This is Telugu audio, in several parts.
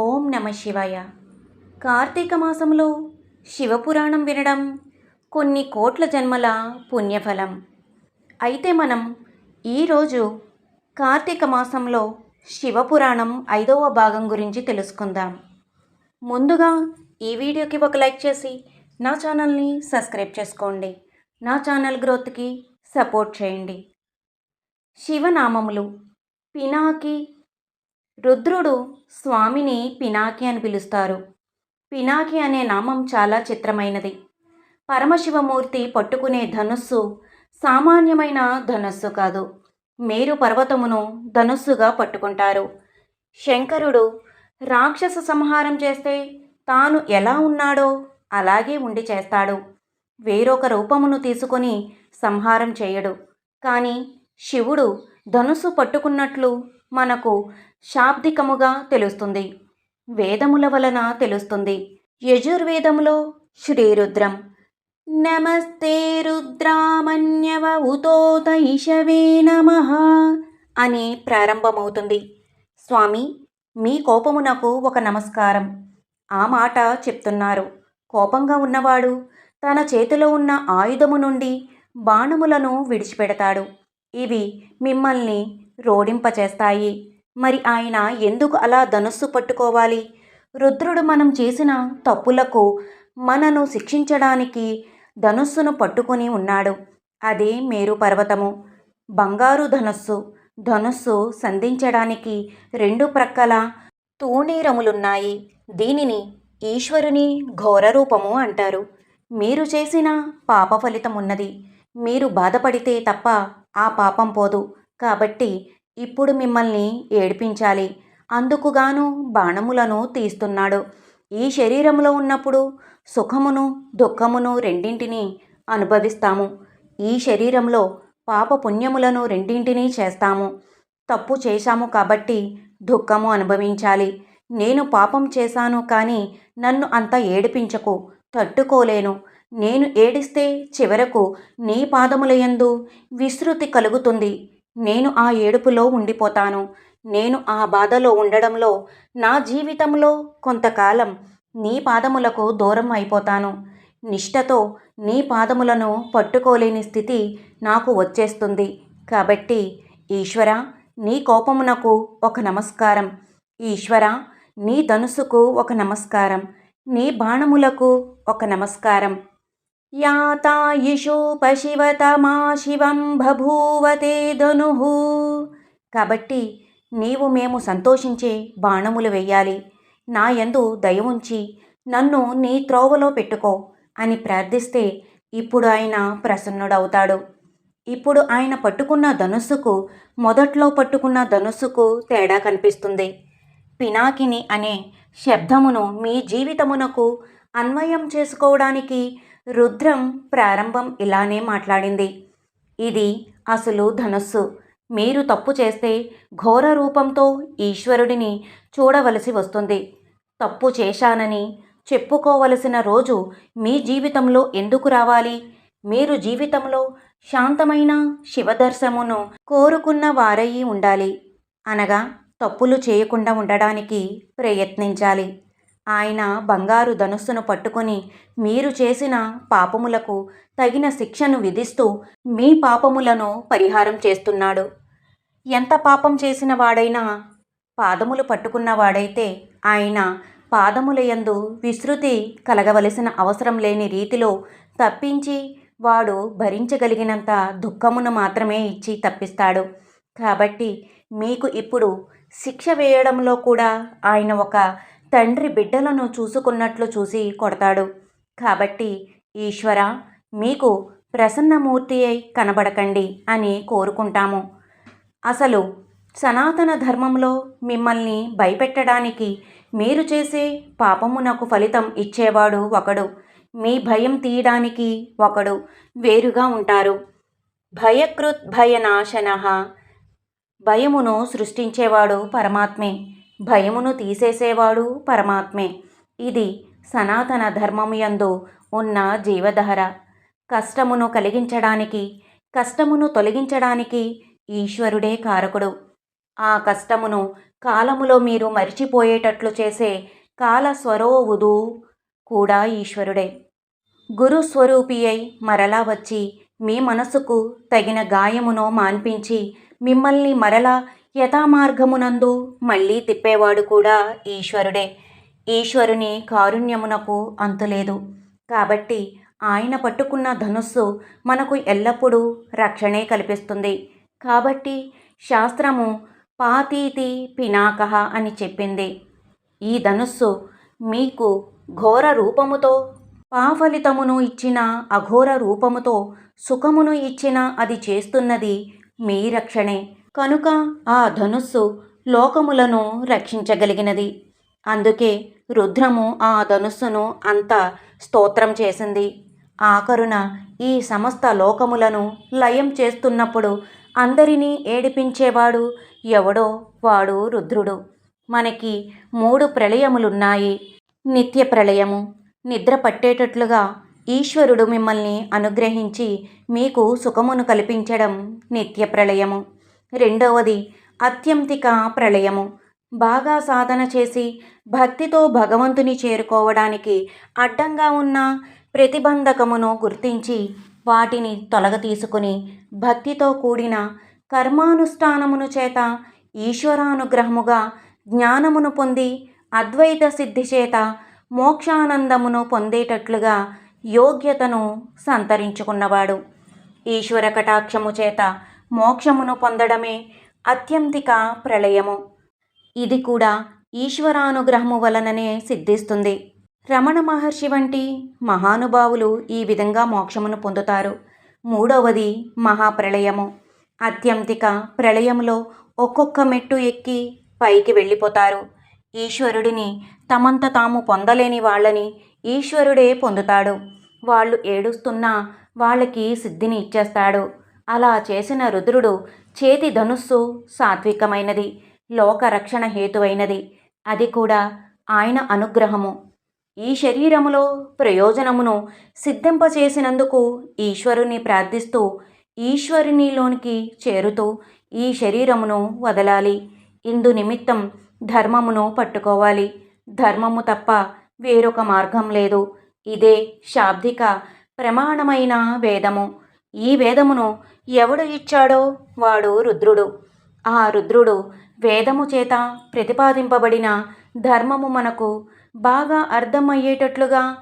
ఓం నమ శివాయ. కార్తీక మాసంలో శివపురాణం వినడం కొన్ని కోట్ల జన్మల పుణ్యఫలం. అయితే మనం ఈరోజు కార్తీక మాసంలో శివపురాణం ఐదవ భాగం గురించి తెలుసుకుందాం. ముందుగా ఈ వీడియోకి ఒక లైక్ చేసి నా ఛానల్ని సబ్స్క్రైబ్ చేసుకోండి. నా ఛానల్ గ్రోత్కి సపోర్ట్ చేయండి. శివనామములు పినాకి రుద్రుడు స్వామిని పినాకి అని పిలుస్తారు. పినాకి అనే నామం చాలా చిత్రమైనది. పరమశివమూర్తి పట్టుకునే ధనుస్సు సామాన్యమైన ధనుస్సు కాదు. మేరు పర్వతమును ధనుస్సుగా పట్టుకుంటారు. శంకరుడు రాక్షస సంహారం చేస్తే తాను ఎలా ఉన్నాడో అలాగే ఉండి చేస్తాడు. వేరొక రూపమును తీసుకొని సంహారం చేయడు. కానీ శివుడు ధనుస్సు పట్టుకున్నట్లు మనకు శాబ్దికముగా తెలుస్తుంది. వేదముల వలన తెలుస్తుంది. యజుర్వేదములో శ్రీరుద్రం నమస్తే రుద్రామన్యవ ఉతోత నమ అని ప్రారంభమవుతుంది. స్వామి మీ కోపమునకు ఒక నమస్కారం. ఆ మాట చెప్తున్నారు. కోపంగా ఉన్నవాడు తన చేతిలో ఉన్న ఆయుధము నుండి బాణములను విడిచిపెడతాడు. ఇవి మిమ్మల్ని రోడింపచేస్తాయి. మరి ఆయన ఎందుకు అలా ధనుస్సు పట్టుకోవాలి? రుద్రుడు మనం చేసిన తప్పులకు మనను శిక్షించడానికి ధనుస్సును పట్టుకుని ఉన్నాడు. అదే మేరు పర్వతము. బంగారు ధనుస్సు ధనుస్సు సంధించడానికి రెండు ప్రక్కల తూణీరములున్నాయి. దీనిని ఈశ్వరుని ఘోర రూపము అంటారు. మీరు చేసిన పాప ఫలితం ఉన్నది మీరు బాధపడితే తప్ప ఆ పాపం పోదు. కాబట్టి ఇప్పుడు మిమ్మల్ని ఏడిపించాలి. అందుకుగాను బాణములను తీస్తున్నాడు. ఈ శరీరంలో ఉన్నప్పుడు సుఖమును దుఃఖమును రెండింటినీ అనుభవిస్తాము. ఈ శరీరంలో పాప పుణ్యములను రెండింటినీ చేస్తాము. తప్పు చేశాము కాబట్టి దుఃఖము అనుభవించాలి. నేను పాపం చేశాను కానీ నన్ను అంత ఏడిపించకు తట్టుకోలేను. నేను ఏడిస్తే చివరకు నీ పాదములయందు విస్తృతి కలుగుతుంది. నేను ఆ ఏడుపులో ఉండిపోతాను. నేను ఆ బాధలో ఉండడంలో నా జీవితంలో కొంతకాలం నీ పాదములకు దూరం అయిపోతాను. నిష్టతో నీ పాదములను పట్టుకోలేని స్థితి నాకు వచ్చేస్తుంది. కాబట్టి ఈశ్వర నీ కోపమునకు ఒక నమస్కారం. ఈశ్వర నీ ధనుసుకు ఒక నమస్కారం. నీ బాణములకు ఒక నమస్కారం. యాతాయిషోపశివతమా శివం బభూవతే ధనుః. కాబట్టి నీవు మేము సంతోషించే బాణములు వెయ్యాలి నా యందు దయ ఉంచి నన్ను నీ త్రోవలో పెట్టుకో అని ప్రార్థిస్తే ఇప్పుడు ఆయన ప్రసన్నుడవుతాడు. ఇప్పుడు ఆయన పట్టుకున్న ధనుస్సుకు మొదట్లో పట్టుకున్న ధనుస్సుకు తేడా కనిపిస్తుంది. పినాకిని అనే శబ్దమును మీ జీవితమునకు అన్వయం చేసుకోవడానికి రుద్రం ప్రారంభం ఇలానే మాట్లాడింది. ఇది అసలు ధనస్సు. మీరు తప్పు చేస్తే ఘోర రూపంతో ఈశ్వరుడిని చూడవలసి వస్తుంది. తప్పు చేశానని చెప్పుకోవలసిన రోజు మీ జీవితంలో ఎందుకు రావాలి? మీరు జీవితంలో శాంతమైన శివదర్శమును కోరుకున్న వారయి ఉండాలి. అనగా తప్పులు చేయకుండా ఉండడానికి ప్రయత్నించాలి. ఆయన బంగారు ధనుస్సును పట్టుకొని మీరు చేసిన పాపములకు తగిన శిక్షను విధిస్తూ మీ పాపములను పరిహారం చేస్తున్నాడు. ఎంత పాపం చేసిన వాడైనా పాదములు పట్టుకున్నవాడైతే ఆయన పాదములయందు విస్తృతి కలగవలసిన అవసరం లేని రీతిలో తప్పించి వాడు భరించగలిగినంత దుఃఖమును మాత్రమే ఇచ్చి తప్పిస్తాడు. కాబట్టి మీకు ఇప్పుడు శిక్ష వేయడంలో కూడా ఆయన ఒక తండ్రి బిడ్డలను చూసుకున్నట్లు చూసి కొడతాడు. కాబట్టి ఈశ్వర మీకు ప్రసన్నమూర్తి అయి కనబడకండి అని కోరుకుంటాము. అసలు సనాతన ధర్మంలో మిమ్మల్ని భయపెట్టడానికి మీరు చేసే పాపమునకు ఫలితం ఇచ్చేవాడు ఒకడు. మీ భయం తీయడానికి ఒకడు వేరుగా ఉంటారు. భయకృత్ భయనాశన భయమును సృష్టించేవాడు పరమాత్మే. భయమును తీసేసేవాడు పరమాత్మే. ఇది సనాతన ధర్మము యందు ఉన్న జీవధార. కష్టమును కలిగించడానికి కష్టమును తొలగించడానికి ఈశ్వరుడే కారకుడు. ఆ కష్టమును కాలములో మీరు మరిచిపోయేటట్లు చేసే కాలస్వరోవుదు కూడా ఈశ్వరుడే. గురుస్వరూపి అయి మరలా వచ్చి మీ మనసుకు తగిన గాయమును మాన్పించి మిమ్మల్ని మరలా యథామార్గమునందు మళ్ళీ తిప్పేవాడు కూడా ఈశ్వరుడే. ఈశ్వరుని కారుణ్యమునకు అంతులేదు. కాబట్టి ఆయన పట్టుకున్న ధనుస్సు మనకు ఎల్లప్పుడూ రక్షణే కల్పిస్తుంది. కాబట్టి శాస్త్రము పాతీతి పినాకహ అని చెప్పింది. ఈ ధనుస్సు మీకు ఘోర రూపముతో పాఫలితమును ఇచ్చిన అఘోర రూపముతో సుఖమును ఇచ్చిన అది చేస్తున్నది మీ రక్షణే. కనుక ఆ ధనుస్సు లోకములను రక్షించగలిగినది. అందుకే రుద్రము ఆ ధనుస్సును అంత స్తోత్రం చేసింది. ఆఖరున ఈ సమస్త లోకములను లయం చేస్తున్నప్పుడు అందరినీ ఏడిపించేవాడు ఎవడో వాడు రుద్రుడు. మనకి మూడు ప్రళయములున్నాయి. నిత్య ప్రళయము నిద్ర పట్టేటట్లుగా ఈశ్వరుడు మిమ్మల్ని అనుగ్రహించి మీకు సుఖమును కల్పించడం నిత్య ప్రళయము. రెండవది అత్యంతిక ప్రళయము. బాగా సాధన చేసి భక్తితో భగవంతుని చేరుకోవడానికి అడ్డంగా ఉన్న ప్రతిబంధకమును గుర్తించి వాటిని తొలగ తీసుకుని భక్తితో కూడిన కర్మానుష్ఠానమును చేత ఈశ్వరానుగ్రహముగా జ్ఞానమును పొంది అద్వైత సిద్ధి చేత మోక్షానందమును పొందేటట్లుగా యోగ్యతను సంతరించుకున్నవాడు. ఈశ్వర కటాక్షము చేత మోక్షమును పొందడమే అత్యంతిక ప్రళయము. ఇది కూడా ఈశ్వరానుగ్రహము వలననే సిద్ధిస్తుంది. రమణ మహర్షి వంటి మహానుభావులు ఈ విధంగా మోక్షమును పొందుతారు. మూడవది మహాప్రళయము. అత్యంతిక ప్రళయములో ఒక్కొక్క మెట్టు ఎక్కి పైకి వెళ్ళిపోతారు. ఈశ్వరుడిని తమంత తాము పొందలేని వాళ్ళని ఈశ్వరుడే పొందుతాడు. వాళ్ళు ఏడుస్తున్నా వాళ్ళకి సిద్ధిని ఇచ్చేస్తాడు. అలా చేసిన రుద్రుడు చేతి ధనుస్సు సాత్వికమైనది లోకరక్షణ హేతువైనది. అది కూడా ఆయన అనుగ్రహము. ఈ శరీరములో ప్రయోజనమును సిద్ధింపచేసినందుకు ఈశ్వరుని ప్రార్థిస్తూ ఈశ్వరునిలోనికి చేరుతూ ఈ శరీరమును వదలాలి. ఇందు నిమిత్తం ధర్మమును పట్టుకోవాలి. ధర్మము తప్ప వేరొక మార్గం లేదు. ఇదే శాబ్దిక ప్రమాణమైన వేదము. ఈ వేదమును ఎవడు ఇచ్చాడో వాడు రుద్రుడు. ఆ రుద్రుడు వేదము చేత ప్రతిపాదింపబడిన ధర్మము మనకు బాగా అర్థమయ్యేటట్లుగా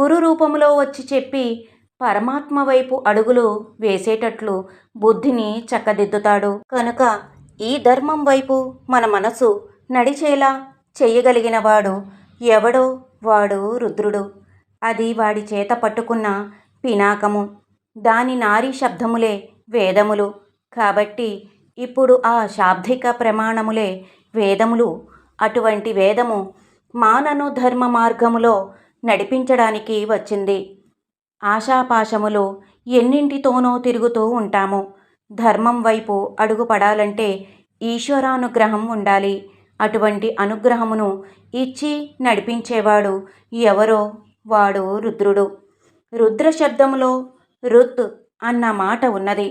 గురు రూపంలో వచ్చి చెప్పి పరమాత్మ వైపు అడుగులు వేసేటట్లు బుద్ధిని చక్కదిద్దుతాడు. కనుక ఈ ధర్మం వైపు మన మనసు నడిచేలా చెయ్యగలిగినవాడు ఎవడో వాడు రుద్రుడు. అది వాడి చేత పట్టుకున్న పినాకము. దాని నారీ శబ్దములే వేదములు. కాబట్టి ఇప్పుడు ఆ శాబ్దిక ప్రమాణములే వేదములు. అటువంటి వేదము మానను ధర్మ మార్గములో నడిపించడానికి వచ్చింది. ఆశాపాశములు ఎన్నింటితోనో తిరుగుతూ ఉంటాము. ధర్మం వైపు అడుగుపడాలంటే ఈశ్వరానుగ్రహం ఉండాలి. అటువంటి అనుగ్రహమును ఇచ్చి నడిపించేవాడు ఎవరో? వాడు రుద్రుడు. రుద్ర శబ్దములో రుత్ అన్న మాట ఉన్నది.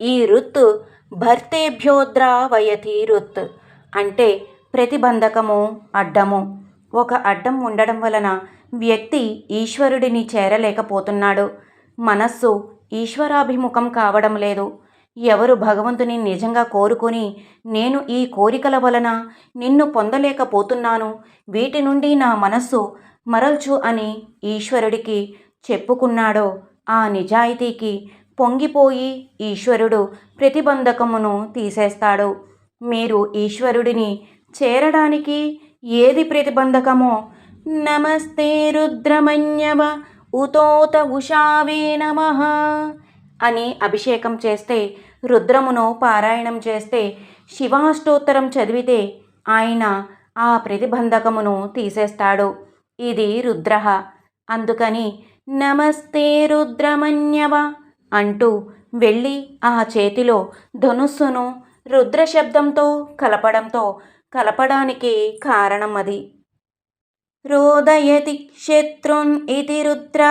ఈ రుత్ భర్తేభ్యోద్రావయతి రుత్ అంటే ప్రతిబంధకము అడ్డము. ఒక అడ్డం ఉండడం వలన వ్యక్తి ఈశ్వరుడిని చేరలేకపోతున్నాడు. మనస్సు ఈశ్వరాభిముఖం కావడం లేదు. ఎవరు భగవంతుని నిజంగా కోరుకొని నేను ఈ కోరికల వలన నిన్ను పొందలేకపోతున్నాను. వీటి నుండి నా మనస్సు మరల్చు అని ఈశ్వరుడికి చెప్పుకున్నాడో ఆ నిజాయితీకి పొంగిపోయి ఈశ్వరుడు ప్రతిబంధకమును తీసేస్తాడు. మీరు ఈశ్వరుడిని చేరడానికి ఏది ప్రతిబంధకమో? నమస్తే రుద్రమన్యవ ఉతోత ఉషావే నమ అని అభిషేకం చేస్తే రుద్రమును పారాయణం చేస్తే శివాష్టోత్తరం చదివితే ఆయన ఆ ప్రతిబంధకమును తీసేస్తాడు. ఇది రుద్ర. అందుకని నమస్తే రుద్రమన్యవ అంటూ వెళ్ళి ఆ చేతిలో ధనుస్సును రుద్ర శబ్దంతో కలపడంతో కలపడానికి కారణం అది. రోదయతి శత్రున్ ఇది రుద్ర.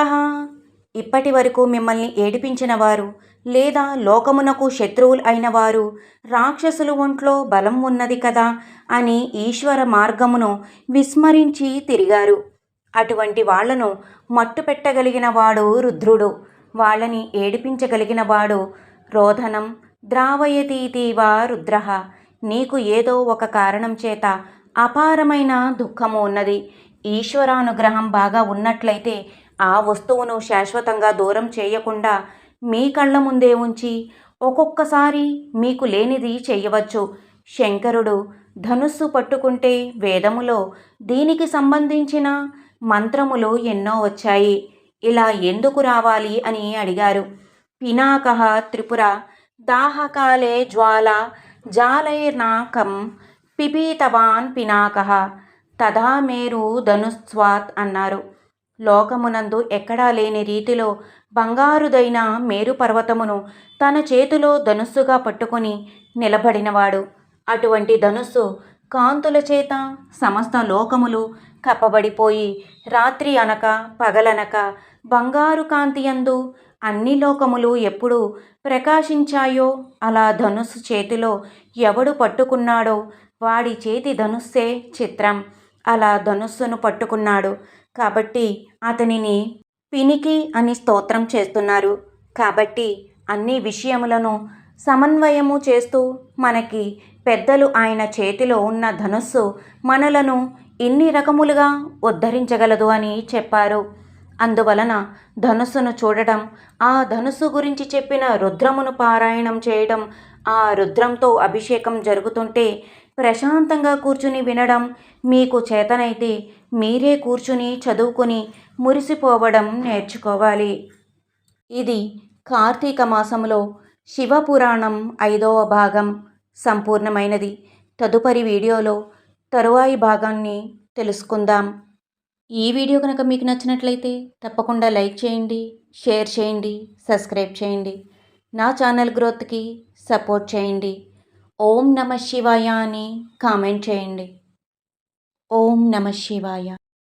ఇప్పటి వరకు మిమ్మల్ని ఏడిపించిన వారు లేదా లోకమునకు శత్రువులు అయిన వారు రాక్షసులు ఒంట్లో బలం ఉన్నది కదా అని ఈశ్వర మార్గమును విస్మరించి తిరిగారు. అటువంటి వాళ్ళను మట్టు పెట్టగలిగిన వాడు రుద్రుడు. వాళ్ళని ఏడిపించగలిగిన వాడు రోధనం. ద్రావయతీతీవా రుద్ర. నీకు ఏదో ఒక కారణం చేత అపారమైన దుఃఖము ఉన్నది. ఈశ్వరానుగ్రహం బాగా ఉన్నట్లయితే ఆ వస్తువును శాశ్వతంగా దూరం చేయకుండా మీ కళ్ళ ముందే ఉంచి ఒక్కొక్కసారి మీకు లేనిది చేయవచ్చు. శంకరుడు ధనుస్సు పట్టుకుంటే వేదములో దీనికి సంబంధించిన మంత్రములు ఎన్నో వచ్చాయి. ఇలా ఎందుకు రావాలి అని అడిగారు. పినాక త్రిపుర దాహకాలే జ్వాల జాలైర్నాకం పిపీతవాన్ పినాక తదా మేరు ధనుస్వాత్ అన్నారు. లోకమునందు ఎక్కడా లేని రీతిలో బంగారుదైన మేరు పర్వతమును తన చేతిలో ధనుస్సుగా పట్టుకొని నిలబడినవాడు. అటువంటి ధనుస్సు కాంతుల చేత సమస్త లోకములు కప్పబడిపోయి రాత్రి అనక పగలనక బంగారు కాంతియందు అన్ని లోకములు ఎప్పుడు ప్రకాశించాయో అలా ధనుస్సు చేతిలో ఎవడు పట్టుకున్నాడో వాడి చేతి ధనుస్సే చిత్రం. అలా ధనుస్సును పట్టుకున్నాడు. కాబట్టి అతనిని పినికి అని స్తోత్రం చేస్తున్నారు. కాబట్టి అన్ని విషయములను సమన్వయము చేస్తూ మనకి పెద్దలు ఆయన చేతిలో ఉన్న ధనుస్సు మనలను ఇన్ని రకములుగా ఉద్ధరించగలదు అని చెప్పారు. అందువలన ధనుస్సును చూడడం ఆ ధనుస్సు గురించి చెప్పిన రుద్రమును పారాయణం చేయడం ఆ రుద్రంతో అభిషేకం జరుగుతుంటే ప్రశాంతంగా కూర్చుని వినడం మీకు చేతనైతే మీరే కూర్చుని చదువుకుని మురిసిపోవడం నేర్చుకోవాలి. ఇది కార్తీక మాసంలో శివపురాణం ఐదవ భాగం సంపూర్ణమైనది. తదుపరి వీడియోలో తరువాయి భాగాన్ని తెలుసుకుందాం. ఈ వీడియో కనుక మీకు నచ్చినట్లయితే తప్పకుండా లైక్ చేయండి షేర్ చేయండి సబ్స్క్రైబ్ చేయండి. నా ఛానల్ గ్రోత్కి సపోర్ట్ చేయండి. ఓం నమ శివాయ అని కామెంట్ చేయండి. ఓం నమ శివాయ.